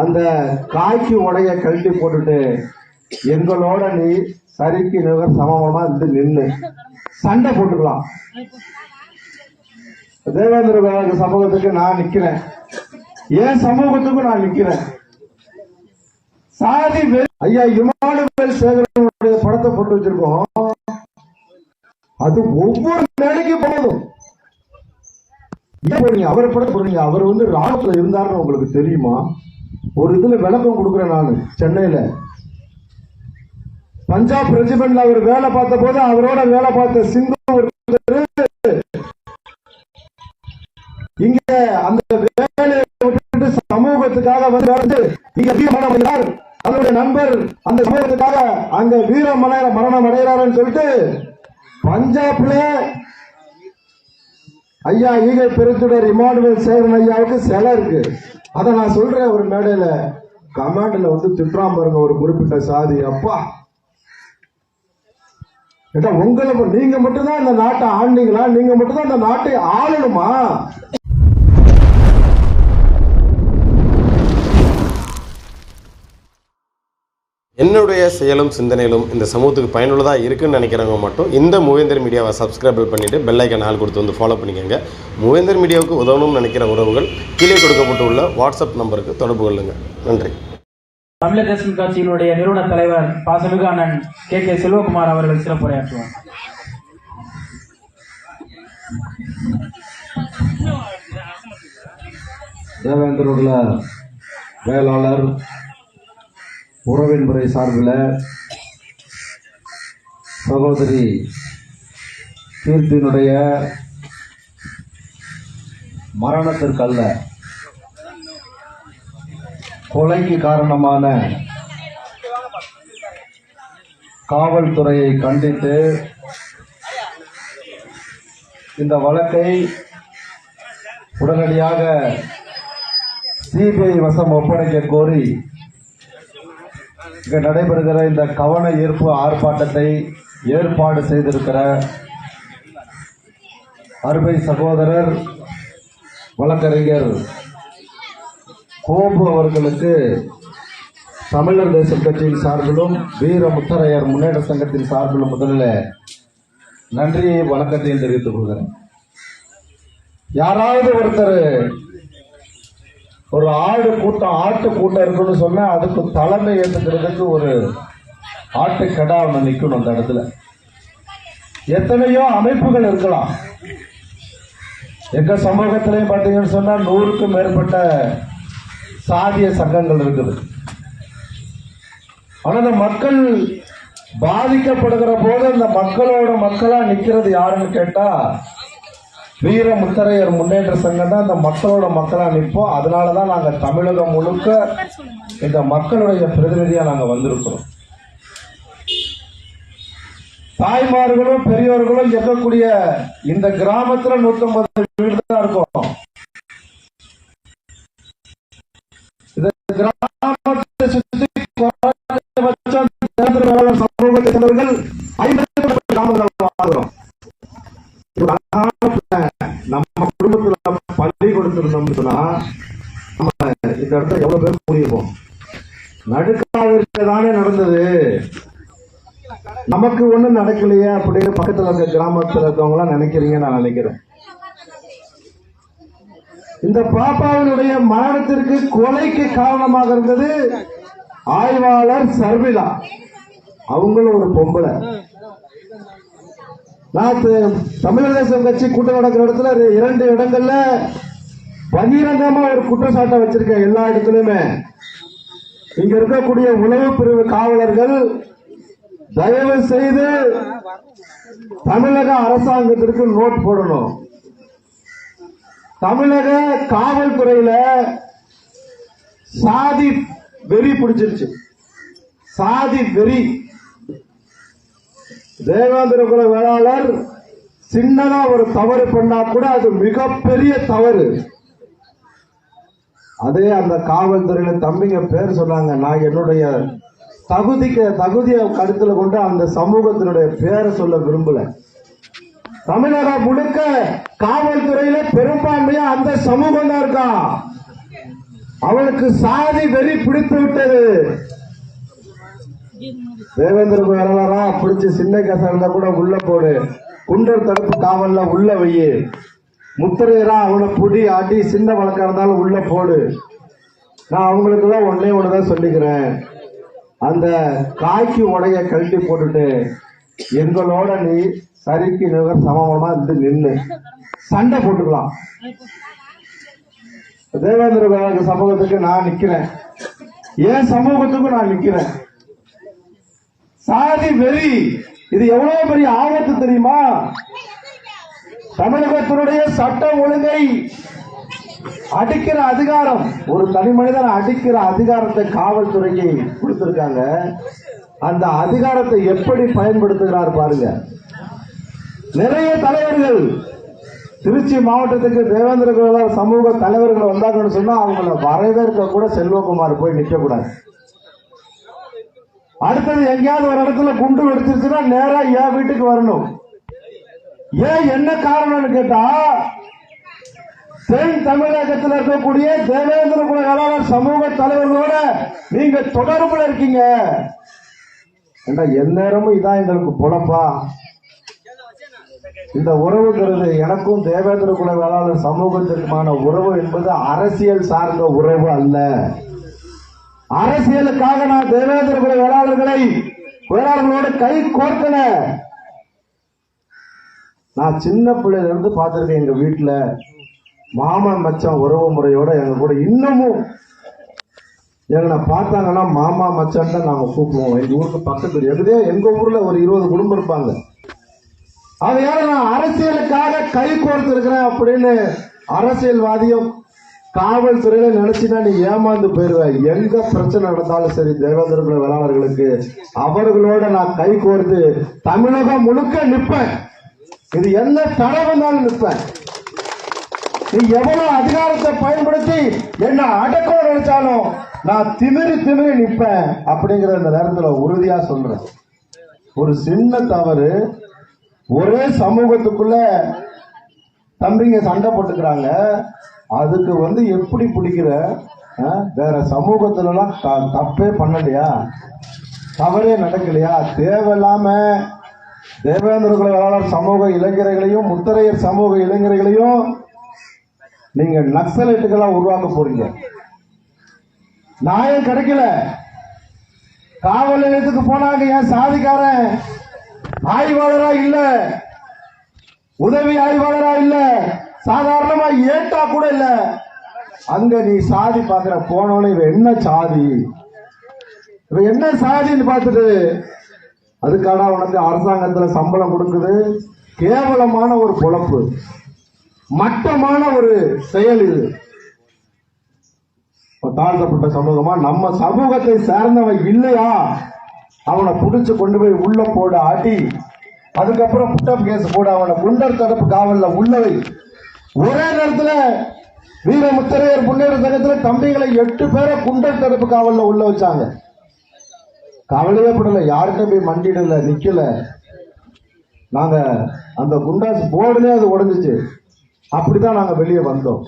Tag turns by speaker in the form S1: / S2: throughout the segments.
S1: அந்த காய்க்கு உடைய கழட்டி போட்டுட்டு எங்களோட நீ சரிக்கு நிகர் சமமா இருந்து நின்னு. சண்டை போட்டுக்கலாம். தேவேந்திர வேலைக்கு சமூகத்துக்கு நான் நிக்கிறேன். என் சமூகத்துக்கும் நான் நிக்கிறேன். சாதி ஐயா இமானுவேல் சேகரனுடைய படத்தை போட்டு வச்சிருக்கோம். அது ஒவ்வொரு மேடைக்கு போதும் ஏன் போறீங்க? அவர் படத்தை போடுறீங்க. அவர் வந்து ராணுவத்துல இருந்தாருன்னு உங்களுக்கு தெரியுமா? ஒரு இதுல விளக்கம் கொடுக்குறேன் நான் சென்னையில. பஞ்சாப் ரெஜிமெண்ட்ல அவர் வேலை பார்த்த போது அவரோட வேலை பார்த்த சிங்கம் இங்க அந்த வேலையை விட்டுட்டு சமூகத்துக்காக வந்து இங்க வீரமரணம் அவருடைய நண்பர் அந்த சமூகத்துக்காக அங்க வீரமன மரணம் அடைகிறாருன்னு சொல்லிட்டு பஞ்சாப்ல ஐயா ஈகை பெருத்துடர் இமானுவேல் சேவன் ஐயாவுக்கு சிலை இருக்கு. அதை நான் சொல்றேன் ஒரு மேடையில கமாண்ட்ல வந்து திட்டுறாம பாருங்க ஒரு குறிப்பிட்ட சாதி. அப்பா. உங்களை நீங்க மட்டும்தான் இந்த நாட்டை ஆண்டீங்களா? நீங்க மட்டும்தான் இந்த நாட்டை ஆளணுமா?
S2: என்னுடைய செயலும் சிந்தனையிலும் இந்த சமூகத்துக்கு பயனுள்ளதாக இருக்குன்னு நினைக்கிறவங்க மட்டும் இந்த மூவேந்தர் மீடியாவை சப்ஸ்கிரைப் பண்ணிவிட்டு பெல் ஐக்கன் ஆள் கொடுத்து வந்து ஃபாலோ பண்ணிக்கோங்க. மூவேந்தர் மீடியாவுக்கு உதவணும்னு நினைக்கிற உறவுகள் கீழே கொடுக்கப்பட்டுள்ள வாட்ஸ்அப் நம்பருக்கு தொடர்பு கொள்ளுங்கள் நன்றி.
S3: தமிழர் தேசம் கட்சியினுடைய நிறுவன தலைவர் பாசமிகு அண்ணன் கே. கே. செல்வகுமார் அவர்கள் சிறப்புரையாற்றுவார்.
S1: தேவேந்திரோட வேளாளர் உறவின் முறை சார்பில் சகோதரி கீர்த்தியினுடைய மரணத்திற்கல்ல கொலைக்கு காரணமான காவல்துறையை கண்டித்து இந்த வழக்கை உடனடியாக சிபிஐ வசம் ஒப்படைக்க கோரி இங்கே நடைபெறுகிற இந்த கவன ஈர்ப்பு ஆர்ப்பாட்டத்தை ஏற்பாடு செய்திருக்கிற அருமை சகோதரர் வழக்கறிஞர் கோபு அவர்களுக்கு தமிழர் தேசம் கட்சியின் சார்பிலும் வீர முத்தரையர் முன்னேற்ற சங்கத்தின் சார்பிலும் முதலில் நன்றியை வணக்கத்தையும் தெரிவித்துக் கொள்கிறேன். யாராவது ஒருத்தர் ஒரு ஆடு கூட்டம் ஆட்டு கூட்டம் இருக்குன்னு சொன்னா அதுக்கு தலைமை ஏற்றுக்கிறதுக்கு ஒரு ஆட்டு கடா ஒன்று நிற்கணும் அந்த இடத்துல. எத்தனையோ அமைப்புகள் இருக்கலாம். எங்க சமூகத்திலையும் பார்த்தீங்கன்னு சொன்னா நூறுக்கும் மேற்பட்ட சாதிய சங்கங்கள் இருக்குது. ஆனால் அந்த மக்கள் பாதிக்கப்படுகிற போது அந்த மக்களோட மக்களா நிற்கிறது யாருன்னு கேட்டா வீர முத்தரையர் முன்னேற்ற சங்கம் தான் இந்த மக்களோட மக்களா நிற்போம். அதனாலதான் நாங்க தமிழகம் முழுக்க இந்த மக்களுடைய பிரதிநிதியா நாங்க வந்திருக்கிறோம். தாய்மார்களும் பெரியோர்களும் இருக்கக்கூடிய இந்த கிராமத்துல நூத்தம்பது வீடு தான் இருக்கும். இந்த கிராம இருந்தோம்னு சொன்னா நம்ம இந்த இடத்துல எவ்வளவு பேர் கூடியிருப்போம் நடுக்காவிற்கு தானே நடந்தது. நமக்கு ஒண்ணும் நடக்கலையே அப்படின்னு பக்கத்துல இருக்க கிராமத்துல இருக்கவங்க எல்லாம் நினைக்கிறீங்க நான் நினைக்கிறேன். இந்த பாப்பாவினுடைய மரணத்திற்கு கொலைக்கு காரணமாக இருந்தது ஆய்வாளர் சர்மிளா. அவங்களும் ஒரு பொம்பளை. நான் தமிழக தேசம் கட்சி கூட்டம் நடக்கிற இடத்துல இரண்டு இடங்கள்ல பகிரங்கமா ஒரு குற்றச்சாட்டை வச்சிருக்கேன் எல்லா இடத்துலயுமே இங்க இருக்கக்கூடிய உளவு பிரிவு காவலர்கள் தயவு செய்து தமிழக அரசாங்கத்திற்கு நோட் போடணும். தமிழக காவல்துறையில சாதி வெறி பிடிச்சிருச்சு. சாதி வெறி. தேவேந்திர குல வேளாளர் சின்னதா ஒரு தவறு பண்ணா கூட அது மிகப்பெரிய தவறு. அதே அந்த காவல்துறையில தம்பிங்க பேர் சொன்னாங்க. நான் என்னுடைய தகுதிக்கு தகுதியை கருத்துல கொண்டு அந்த சமூகத்தினுடைய பேரை சொல்ல விரும்பல. தமிழகம் முழுக்க காவல்துறையில பெரும்பான்மையா அந்த சமூகம் தான் இருக்கா. அவளுக்கு சாதி வெறி பிடித்து விட்டது. தேவேந்திர வரலாறா பிடிச்சு சின்ன கசா இருந்தா கூட உள்ள போடு. குண்டர் தடுப்பு காவல்ல உள்ள வையு. முத்திரையெல்லாம் அவனை புடி ஆட்டி சின்ன வழக்காக இருந்தாலும் உள்ள போடு. நான் அவங்களுக்கு தான் ஒன்னே தான் சொல்லிக்கிறேன். அந்த காய்க்கு உடைய கழட்டி போட்டுட்டு எங்களோட நீ சரிக்கு நிகர் சமமா இருந்து நின்று சண்டை போட்டுக்கலாம். தேவேந்திர வேளாண் சமூகத்துக்கு நான் நிக்கிறேன். என் சமூகத்துக்கும் நான் நிக்கிறேன். சாதி வெறி இது எவ்வளவு பெரிய ஆபத்து தெரியுமா? தமிழகத்தினுடைய சட்ட ஒழுங்கை அடிக்கிற அதிகாரம் ஒரு தனி மனிதன் அடிக்கிற அதிகாரத்தை காவல்துறைக்கு கொடுத்திருக்காங்க. அந்த அதிகாரத்தை எப்படி பயன்படுத்துகிறார் பாருங்க. நிறைய தலைவர்கள் திருச்சி மாவட்டத்துக்கு தேவேந்திர குலவர் சமூக தலைவர்கள் வந்தாங்கன்னு சொன்னா அவங்கள வரவேற்க கூட செல்வகுமார் போய் நிற்க கூடாது அடுத்தது எங்கேயாவது ஒரு இடத்துல குண்டு வெடிச்சிருச்சுன்னா நேரா என் வீட்டுக்கு வரணும். ஏன் என்ன காரணம்னு கேட்டா தென் தமிழகத்தில் இருக்கக்கூடிய தேவேந்திர குல வேளாளர் சமூக தலைவர்களோட நீங்க தொடர்புல இருக்கீங்க. எந்நேரமும் இதான் எங்களுக்கு பொழப்பா? இந்த உறவுங்கிறது எனக்கும் தேவேந்திர குல வேளாளர் சமூகத்திற்குமான உறவு என்பது அரசியல் சார்ந்த உறவு அல்ல. அரசியலுக்காக நான் தேவேந்திர குல வேளாளர்களை வேளாளர்களோடு கை கோர்க்கல. நான் சின்ன பிள்ளையிலேருந்து பார்த்துருக்கேன் எங்கள் வீட்டில் மாமன் மச்சான் உறவு முறையோட எங்கள் கூட இன்னமும் எங்களை பார்த்தாங்கன்னா மாமா மச்சான் தான் நாங்கள் கூப்பிடுவோம். எங்கள் ஊருக்கு பக்கத்து எங்கதே எங்கள் ஊரில் ஒரு இருபது குடும்பம் இருப்பாங்க. அதையால நான் அரசியலுக்காக கை கோர்த்துருக்கிறேன் அப்படின்னு அரசியல்வாதியும் காவல்துறையில நினைச்சுனா நீ ஏமாந்து போயிருவ. எங்க பிரச்சனை நடந்தாலும் சரி தேவேந்திர வேளாளர்களுக்கு அவர்களோட நான் கை கோர்த்து தமிழகம் முழுக்க நிற்பேன் இது என்ன தடை வந்தாலும் நிற்பேன் நீ எவ்வளவு அதிகாரத்தை பயன்படுத்தி என்ன அடக்கம் நினைச்சாலும் நான் திமிரி திமிரி நிற்பேன் அப்படிங்கிற இந்த நேரத்தில் உறுதியா சொல்றேன். ஒரு சின்ன தவறு ஒரே சமூகத்துக்குள்ள தம்பிங்க சண்டை போட்டுக்கிறாங்க. அதுக்கு வந்து எப்படி பிடிக்கிற? ஆ? வேற சமூகத்துலலாம் தப்பே பண்ணலையா? தவறே நடக்கலையா? தேவையில்லாம தேவேந்திர குலவேளாளர் சமூக இளைஞர்களையும் முத்தரையர் சமூக இளைஞர்களையும் நீங்க நக்சலைட்டுகளா உருவாக்க போறீங்க. நியாயம் கிடைக்கல. காவல் நிலையத்துக்கு போனாங்க ஏன் சாதிக்காரன்? ஆய்வாளரா இல்ல. உதவி ஆய்வாளரா இல்ல. சாதாரணமா ஏட்டா கூட இல்ல. அங்க நீ சாதி பாக்குற போனவன இவன் என்ன சாதி? இவ என்ன சாதின்னு பார்த்துட்டு அதுக்கான உனக்கு அரசாங்கத்துல சம்பளம் கொடுக்குது. கேவலமான ஒரு பொழப்பு. மட்டமான ஒரு செயல் இது. தாழ்த்தப்பட்ட சமூகமா நம்ம சமூகத்தை சேர்ந்தவன் இல்லையா? அவனை புடிச்சு கொண்டு போய் உள்ள போட அடி. அதுக்கப்புறம் புட்டப் கேஸ் போடு அவனை குண்டர் தடுப்பு காவல்ல உள்ளவை ஒரே நேரத்துல வீரமுத்திரையர் முன்னேற சங்கத்துல தம்பிகளை எட்டு பேரை குண்டர் தடுப்பு காவல்ல உள்ள வச்சாங்க. கவலையே படல யாருக்கும் போய் மண்டிடல நிக்கல. நாங்க அந்த குண்டாஸ் போர்டுலேயே அது உடைஞ்சிச்சு. அப்படிதான் நாங்க வெளியே வந்தோம்.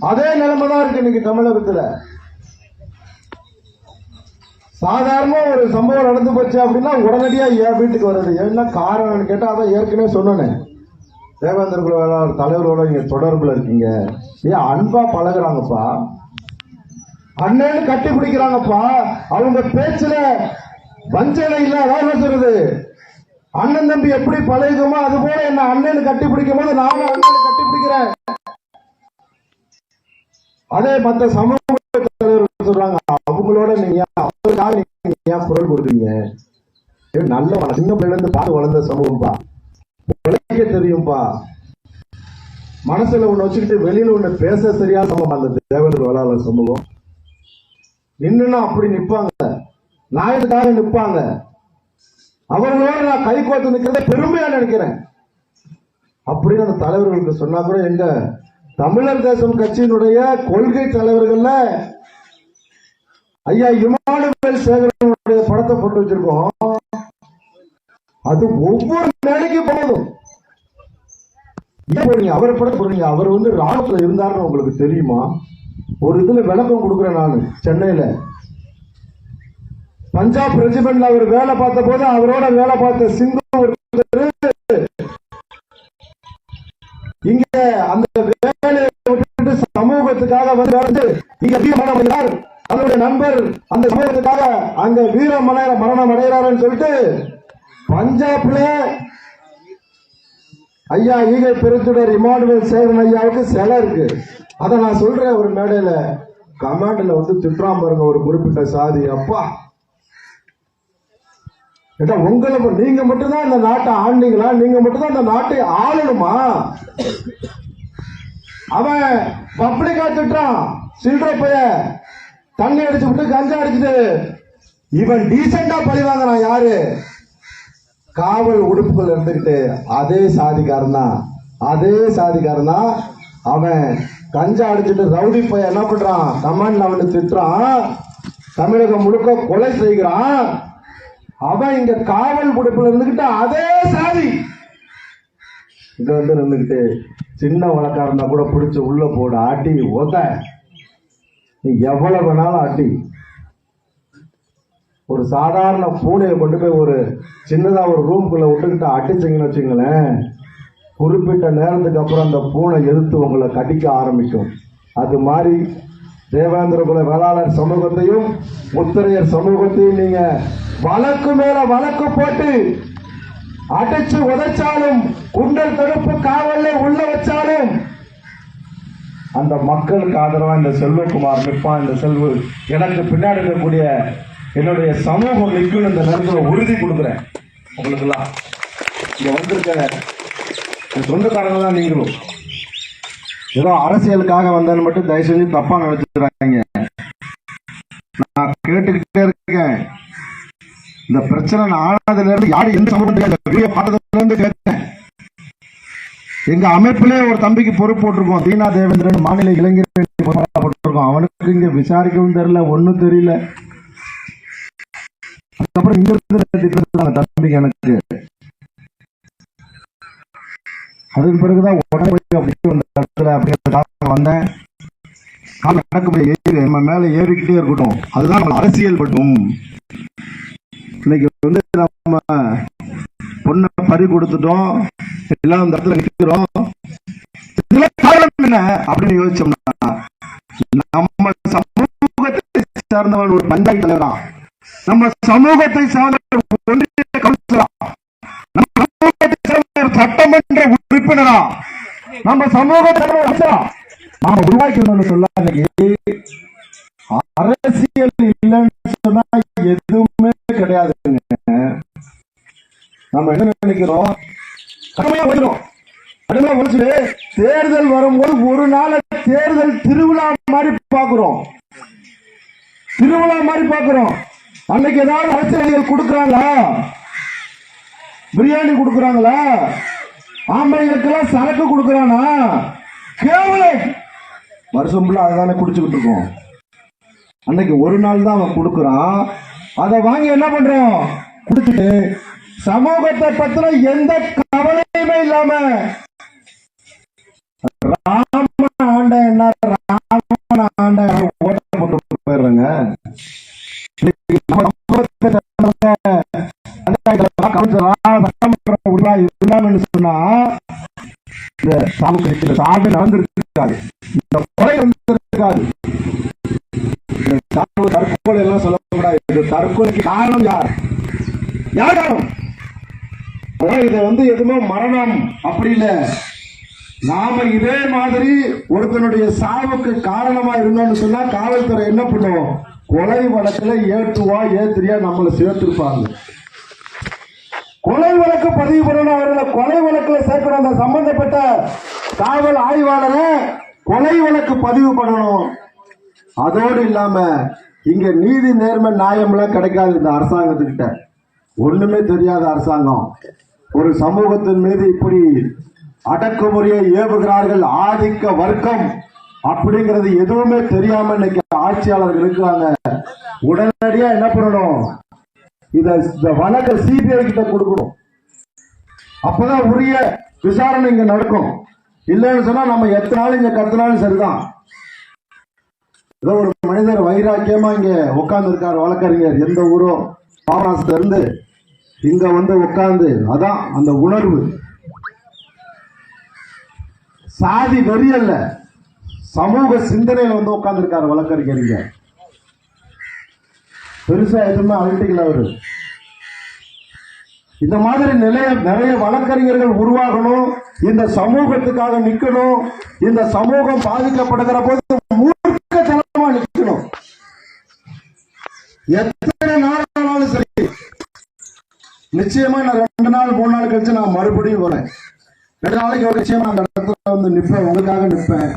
S1: அதே நிலைமை தான் இருக்கு இன்னைக்கு தமிழகத்துல. சாதாரணமா ஒரு சம்பவம் நடந்து போச்சு அப்படின்னா உடனடியா என் வீட்டுக்கு வர்றது. என்ன காரணம்னு கேட்டா அதான் ஏற்கனவே சொன்னேனே. தேவேந்திர குல தலைவரோட நீங்க தொடர்புல இருக்கீங்க. ஏன் அன்பா பழகுறாங்கப்பா? அண்ணன்னு கட்டி பிடிக்கிறாங்கப்பா. அவங்க பேச்சுல வஞ்சனை இல்ல அதான் சொல்றது. அண்ணன் தம்பி எப்படி பழகுமோ அது போல என்ன அண்ணன் கட்டி பிடிக்கும் போது நானும் அண்ணன் கட்டி பிடிக்கிறேன். அதே மத்த சமூக சொல்றாங்க அவங்களோட நீங்க ஏன் நீங்க ஏன் குரல் கொடுக்குறீங்க? நல்ல வள- சின்ன பிள்ளைல இருந்து பார்த்து வளர்ந்த சமூகம்பா. உழைக்க தெரியும்பா. மனசுல ஒண்ணு வச்சுக்கிட்டு வெளியில ஒண்ணு பேச தெரியாத சமூகம் அந்த தேவேந்திர வேளாளர் சமூகம். நின்னுன்னா அப்படி நிப்பாங்க. நாயத்துக்காக நிப்பாங்க அவர்களோட நான் கை கோர்த்து நிற்கிறத பெருமையா நினைக்கிறேன். அப்படின்னு அந்த தலைவர்களுக்கு சொன்னா கூட எங்க தமிழர் தேசம் கட்சியினுடைய கொள்கை தலைவர்கள்ல ஐயா இமானுவேல் சேகரனுடைய படத்தை போட்டு வச்சிருக்கோம். அது ஒவ்வொரு மேடைக்கு போதும் ஏன் நீங்க அவர் படம் போடுறீங்க. அவர் வந்து ராணுவத்துல இருந்தாருன்னு உங்களுக்கு தெரியுமா? ஒரு இதுல விளக்கம் கொடுக்குறேன் நான். சென்னையில. பஞ்சாப் ரெஜிமெண்ட்ல அவர் வேலை பார்த்த போது அவரோட வேலை பார்த்த சிந்து இங்க அந்த வேலையை விட்டுட்டு சமூகத்துக்காக வந்து இங்க வீரமரணம் அடைகிறார் அவருடைய நண்பர் அந்த சமூகத்துக்காக அங்க வீர மரணம் அடைகிறாருன்னு சொல்லிட்டு பஞ்சாப்ல ஐயா ஈகை பெருத்துடர் இமானுவேல் சேகரன் ஐயாவுக்கு சிலை இருக்கு. அதை நான் சொல்றேன் ஒரு மேடையில. கமாண்டில் வந்து திட்டுறான் பாருங்க ஒரு குறிப்பிட்ட சாதி. அப்பா ஏட்டா உங்களை நீங்க மட்டும்தான் இந்த நாட்டை ஆண்டீங்களா? நீங்க மட்டும்தான் இந்த நாட்டை ஆளணுமா? அவன் பப்ளிக்கா திட்டுறான். சில்லற பைய தண்ணி அடிச்சு விட்டு கஞ்சா அடிச்சுட்டு இவன் டீசெண்டா பழி வாங்குறான் யாரு? காவல் உடுப்புகள் இருந்துகிட்டு அதே சாதிக்காரன் தான். அதே சாதிக்காரன் தான். அவன் கஞ்சா அடிச்சுட்டு ரவுடி பையன் என்ன பண்றான்? கமாண்ட்ல அவனு திட்டுறான். தமிழகம் முழுக்க கொலை செய்கிறான். அவன் இங்க காவல் உடுப்புல இருந்துகிட்டு அதே சாதி. இங்க வந்து நின்றுகிட்டு சின்ன வழக்கா இருந்தா கூட பிடிச்சு உள்ள போட ஆட்டி உத நீ எவ்வளவு வேணாலும் ஆட்டி. ஒரு சாதாரண பூனையை கொண்டு போய் ஒரு சின்னதா ஒரு ரூம்குள்ள விட்டுக்கிட்டு அடிச்சிங்கன்னு வச்சுங்களேன் குறிப்பிட்ட நேரத்துக்கு அப்புறம் அந்த பூனை எதிர்த்து உங்களை கடிக்க ஆரம்பிக்கும். அது மாதிரி தேவேந்திர குல வேளாளர் சமூகத்தையும் முத்திரையர் சமூகத்தையும் நீங்கள் வழக்கு மேல வழக்கு போட்டு அடைச்சு உதைச்சாலும் குண்டல் தடுப்பு காவல்ல உள்ள வச்சாலும் அந்த மக்களுக்கு ஆதரவா இந்த செல்வகுமார் நிற்பான் இந்த செல்வ எனக்கு பின்னாடி இருக்கக்கூடிய என்னுடைய சமூகம் நிற்கும் இந்த நேரத்தில் உறுதி கொடுக்குறேன். உங்களுக்குலாம் இங்க வந்திருக்க என் சொந்தக்காரங்க தான் நீங்களும். ஏதோ அரசியலுக்காக வந்தேன்னு மட்டும் தயவு செஞ்சு தப்பா நினைச்சிடுறாங்க நான் கேட்டுக்கிட்டே இருக்கேன். இந்த பிரச்சனை நான் ஆனதுல இருந்து யாரும் எந்த சம்பவம் பார்த்ததுல இருந்து கேட்டேன். எங்க அமைப்பிலே ஒரு தம்பிக்கு பொறுப்பு போட்டிருக்கோம். தீனா தேவேந்திரன் மாநில இளைஞர் போட்டிருக்கோம். அவனுக்கு இங்க விசாரிக்கவும் தெரியல ஒண்ணும் தெரியல. அதுக்கப்புறம் இங்க இருந்து தம்பிக்கு எனக்கு. அதுக்கு பிறகுதான் உடனே போய் அப்படின்னு அந்த டாக்டர் வந்தேன். நடக்க முடியாது நம்ம மேல ஏறிக்கிட்டே இருக்கட்டும். அதுதான் நம்ம அரசியல் பட்டும் இன்னைக்கு வந்து நம்ம பொண்ணை பறி கொடுத்துட்டோம். எல்லாம் அந்த இடத்துல நிற்கிறோம் இதுல காரணம் என்ன அப்படின்னு யோசிச்சோம்னா நம்ம சமூகத்தை சார்ந்தவன் ஒரு பஞ்சாயத்து தலைவரா? நம்ம சமூகத்தை சார்ந்த ஒன்றிய கவுன்சிலரா? நம்ம சமூகத்தை சார்ந்த ஒரு சட்டமன்ற உறுப்பினரா? நம்ம சமூகத்தை நாம உருவாக்கணும்னு சொல்லாதீங்க. இன்னைக்கு அரசியல் இல்லைன்னு சொன்னா எதுவுமே கிடையாதுங்க நம்ம என்ன நினைக்கிறோம்? கடமையா உழைக்கிறோம் கடமையா உழைச்சிட்டு தேர்தல் வரும்போது ஒரு நாள் தேர்தல் திருவிழா மாதிரி பாக்குறோம் திருவிழா மாதிரி பாக்குறோம் அன்னைக்கு ஏதாவது அரசியல்கள் கொடுக்குறாங்களா? பிரியாணி கொடுக்குறாங்களா? ஆம்பளைங்களுக்கெல்லாம் சரக்கு கொடுக்குறானா? கேவலம் வருஷம் ஃபுல்லா அதுதானே குடிச்சுக்கிட்டு இருக்கோம். அன்னைக்கு ஒரு நாள் தான் அவன் கொடுக்குறான். அதை வாங்கி என்ன பண்ணுறோம் குடிச்சிட்டு சமூகத்தை பத்தின எந்த கவலையுமே இல்லாம ராம ஆண்ட என்ன? ராமன் ஆண்ட ஓட்ட போட்டு போயிடுறாங்க. இன்னைக்கு சொன்னா இந்த சாமி இந்த சாவு நடந்திருக்காது. இந்த கொலை வந்திருக்காது இந்த சாவு தற்கொலை எல்லாம் சொல்லக்கூடாது. இது தற்கொலைக்கு காரணம் யார்? யார் காரணம்? இதை வந்து எதுவுமே மரணம் அப்படி இல்லை நாம இதே மாதிரி ஒருத்தனுடைய சாவுக்கு காரணமா இருந்தோம்னு சொன்னா காவல்துறை என்ன பண்ணுவோம் கொலை வழக்குல ஏற்றுவா ஏத்திரியா நம்மளை சேர்த்திருப்பாங்க. கொலை வழக்கு பதிவு பண்ணணும் அவர்களை கொலை வழக்குல சேர்க்கணும். அந்த சம்பந்தப்பட்ட காவல் ஆய்வாளரை கொலை வழக்கு பதிவு பண்ணணும். அதோடு இல்லாம இங்க நீதி நேர்மை நியாயம்லாம் கிடைக்காது இந்த அரசாங்கத்துக்கிட்ட. ஒண்ணுமே தெரியாத அரசாங்கம். ஒரு சமூகத்தின் மீது இப்படி அடக்குமுறையை ஏவுகிறார்கள் ஆதிக்க வர்க்கம் அப்படிங்கிறது எதுவுமே தெரியாம இன்னைக்கு ஆட்சியாளர்கள் இருக்கிறாங்க உடனடியா என்ன பண்ணணும்? இத இந்த வழக்க சிபிஐ கிட்ட கொடுக்கணும். அப்பதான் உரிய விசாரணை இங்க நடக்கும். இல்லைன்னு சொன்னா நம்ம எத்தனை நாள் இங்க கத்தினாலும் சரிதான். ஏதோ ஒரு மனிதர் வைராக்கியமா இங்க உட்கார்ந்து இருக்காரு வழக்கறிஞர். எந்த ஊரோ பாபநாசத்துல இருந்து இங்க வந்து உட்கார்ந்து அதான் அந்த உணர்வு. சாதி வெறி அல்ல. சமூக சிந்தனையில வந்து உட்கார்ந்து இருக்காரு வழக்கறிஞர் பெருசா எதுவுமே அழுட்டிக்கல அவரு. இந்த மாதிரி நிலைய நிறைய வழக்கறிஞர்கள் உருவாகணும். இந்த சமூகத்துக்காக நிற்கணும் இந்த சமூகம் பாதிக்கப்படுகிற போது நிச்சயமா நான் ரெண்டு நாள் மூணு நாள் கழிச்சு நான் மறுபடியும் வரேன். ரெண்டு நாளைக்கு ஒரு நிச்சயமா அந்த இடத்துல வந்து நிற்பேன் உங்களுக்காக நிற்பேன்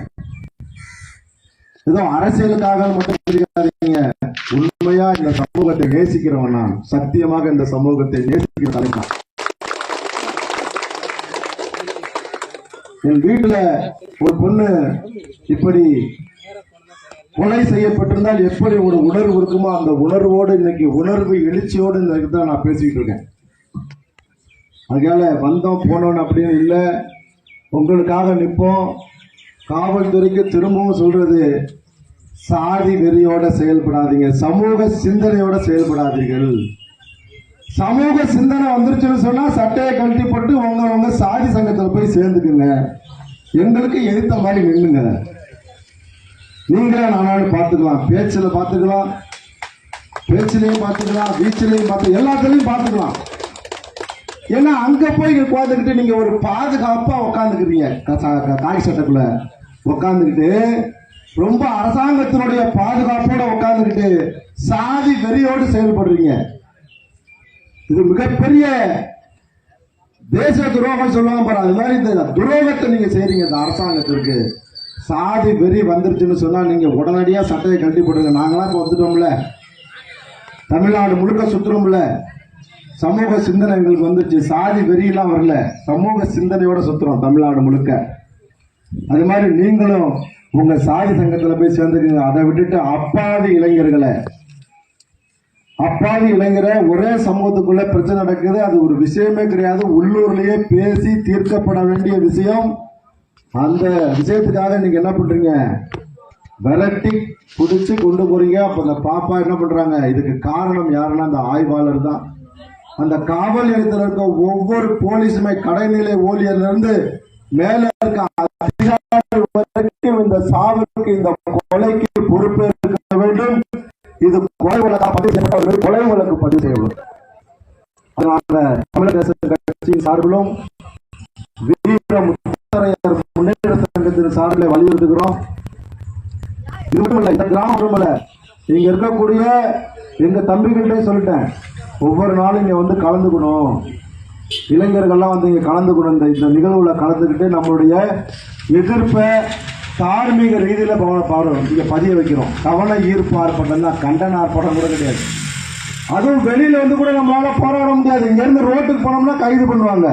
S1: ஏதோ அரசியலுக்காக மட்டும் தெரியாதீங்க. உண்மையா இந்த சமூகத்தை நேசிக்கிறவன் நான். சத்தியமாக இந்த சமூகத்தை நேசிக்கிற தலைவன் என் வீட்டுல ஒரு பொண்ணு இப்படி கொலை செய்யப்பட்டிருந்தால் எப்படி ஒரு உணர்வு இருக்குமோ அந்த உணர்வோடு இன்னைக்கு உணர்வு எழுச்சியோடு இந்த இடத்துல நான் பேசிக்கிட்டு இருக்கேன். அதனால் வந்தோம் போனோன்னு அப்படின்னு இல்லை. உங்களுக்காக நிற்போம் காவல்துறைக்கு திரும்பவும் சொல்கிறது சாதி வெறியோட செயல்படாதீங்க சமூக சிந்தனையோட செயல்படாதீர்கள். சமூக சிந்தனை வந்துருச்சுன்னு சொன்னால் சட்டையை கழட்டி போட்டு உங்க உங்க சாதி சங்கத்தில் போய் சேர்ந்துக்குங்க. எங்களுக்கு எதிர்த்த மாதிரி நின்றுங்க நீங்களே நானும் பார்த்துக்கலாம். பேச்சில் பார்த்துக்கலாம். பேச்சிலையும் பார்த்துக்கலாம். வீச்சிலையும் பார்த்து எல்லாத்துலையும் பார்த்துக்கலாம். ஏன்னா அங்க போய் உட்காந்துக்கிட்டு நீங்க ஒரு பாதுகாப்பா உட்காந்துக்கிறீங்க தாய் சட்டக்குள்ள உட்காந்துக்கிட்டு ரொம்ப அரசாங்கத்தினுடைய பாதுகாப்போட உட்காந்துக்கிட்டு சாதி வெறியோடு செயல்படுறீங்க. இது மிகப்பெரிய தேச துரோகம் சொல்லுவாங்க பாரு அது மாதிரி இந்த துரோகத்தை நீங்க செய்றீங்க இந்த அரசாங்கத்திற்கு. சாதி வெறி வந்துருச்சுன்னு சொன்னா நீங்க உடனடியா சட்டையை கட்டி போடுங்க நாங்களாம் இப்ப வந்துட்டோம்ல. தமிழ்நாடு முழுக்க சுத்துறோம்ல. சமூக சிந்தனை எங்களுக்கு வந்துச்சு. சாதி வெறியெல்லாம் வரல. சமூக சிந்தனையோட சுத்துறோம் தமிழ்நாடு முழுக்க. அது மாதிரி நீங்களும் உங்க சாதி சங்கத்துல போய் சேர்ந்துருக்கீங்க அதை விட்டுட்டு அப்பாவி இளைஞர்களை. அப்பாவி இளைஞரை ஒரே சமூகத்துக்குள்ள பிரச்சனை நடக்குது. அது ஒரு விஷயமே கிடையாது. உள்ளூர்லயே பேசி தீர்க்கப்பட வேண்டிய விஷயம். அந்த விஷயத்துக்காக நீங்க என்ன பண்றீங்க? விரட்டி பிடிச்சு கொண்டு போறீங்க. அப்ப அந்த பாப்பா என்ன பண்றாங்க? இதுக்கு காரணம் யாருன்னா அந்த ஆய்வாளர் தான். அந்த காவல் நிலையத்தில் இருக்க ஒவ்வொரு போலீஸுமே கடைநிலை ஊழியர்ல இருந்து மேல இருக்க அதிகாரி வரைக்கும் இந்த சாவுக்கு இந்த கொலைக்கு பொறுப்பேற்க வேண்டும். இது கொலை வழக்கா பதிவு செய்யப்பட்ட கொலை வழக்கு பதிவு செய்யப்படும் அதனால தமிழக தேச கட்சியின் சார்பிலும் வீர முத்தரையர் முன்னேற்ற சங்கத்தின் சார்பில் வலியுறுத்துகிறோம். இது மட்டும் இல்ல இந்த கிராமம் மட்டும் இல்ல இங்க இருக்கக்கூடிய எங்க தம்பிகிட்டே சொல்லிட்டேன். ஒவ்வொரு நாளும் இங்கே வந்து கலந்துக்கணும். இளைஞர்கள்லாம் வந்து இங்கே கலந்துக்கணும். இந்த இந்த நிகழ்வில் கலந்துக்கிட்டு நம்மளுடைய எதிர்ப்பை தார்மீக ரீதியில் பவன பாடுறோம் இங்கே பதிய வைக்கிறோம். கவன ஈர்ப்பு ஆர்ப்பாட்டம் தான். கண்டன ஆர்ப்பாட்டம் கூட கிடையாது. அதுவும் வெளியில வந்து கூட நம்மளால போராட முடியாது. இங்கேருந்து ரோட்டுக்கு போனோம்னா கைது பண்ணுவாங்க.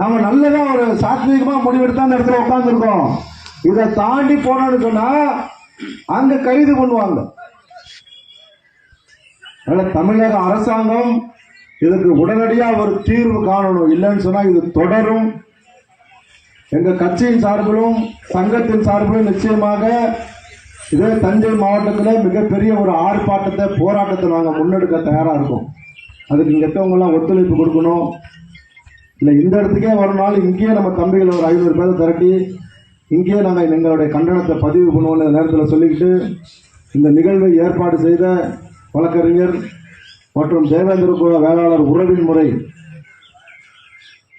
S1: நாம நல்லதா ஒரு சாத்வீகமா முடிவெடுத்தா அந்த இடத்துல உட்காந்துருக்கோம் இதை தாண்டி போனோம்னு சொன்னா அங்க கைது பண்ணுவாங்க. அதனால தமிழக அரசாங்கம் இதுக்கு உடனடியாக ஒரு தீர்வு காணணும். இல்லைன்னு சொன்னால் இது தொடரும். எங்கள் கட்சியின் சார்பிலும் சங்கத்தின் சார்பிலும் நிச்சயமாக இதே தஞ்சை மாவட்டத்தில் மிகப்பெரிய ஒரு ஆர்ப்பாட்டத்தை போராட்டத்தை நாங்கள் முன்னெடுக்க தயாராக இருக்கோம். அதுக்கு இங்கே இருக்கவங்க ஒத்துழைப்பு கொடுக்கணும். இல்லை இந்த இடத்துக்கே வரனாலும் இங்கேயே நம்ம தம்பிகளை ஒரு ஐநூறு பேரை திரட்டி இங்கேயே நாங்கள் எங்களுடைய கண்டனத்தை பதிவு பண்ணுவோம்னு நேரத்தில் சொல்லிக்கிட்டு இந்த நிகழ்வை ஏற்பாடு செய்த வழக்கறிஞர் மற்றும் தேவேந்திர குல வேளாளர் உறவின் முறை.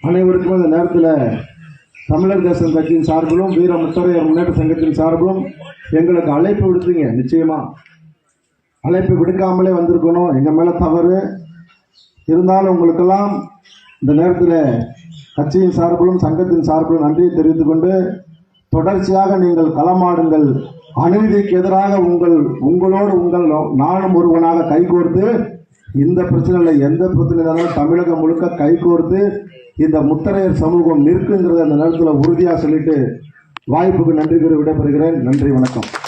S1: அனைவருக்கும் இந்த நேரத்தில் தமிழர் தேசம் கட்சியின் சார்பிலும் வீர முத்தரையர் முன்னேற்ற சங்கத்தின் சார்பிலும் எங்களுக்கு அழைப்பு விடுத்தீங்க நிச்சயமா. அழைப்பு விடுக்காமலே வந்திருக்கணும் எங்கள் மேலே தவறு. இருந்தாலும் உங்களுக்கெல்லாம் இந்த நேரத்தில் கட்சியின் சார்பிலும் சங்கத்தின் சார்பிலும் நன்றியை தெரிவித்துக்கொண்டு தொடர்ச்சியாக நீங்கள் களமாடுங்கள் அநீதிக்கு எதிராக உங்கள் உங்களோடு உங்கள் நானும் ஒருவனாக கைகோர்த்து இந்த பிரச்சனையில் எந்த பிரச்சனை இருந்தாலும் தமிழகம் முழுக்க கைகோர்த்து இந்த முத்தரையர் சமூகம் நிற்குங்கிறத அந்த நேரத்தில் உறுதியாக சொல்லிட்டு வாய்ப்புக்கு நன்றி கூறி விடைபெறுகிறேன். நன்றி வணக்கம்.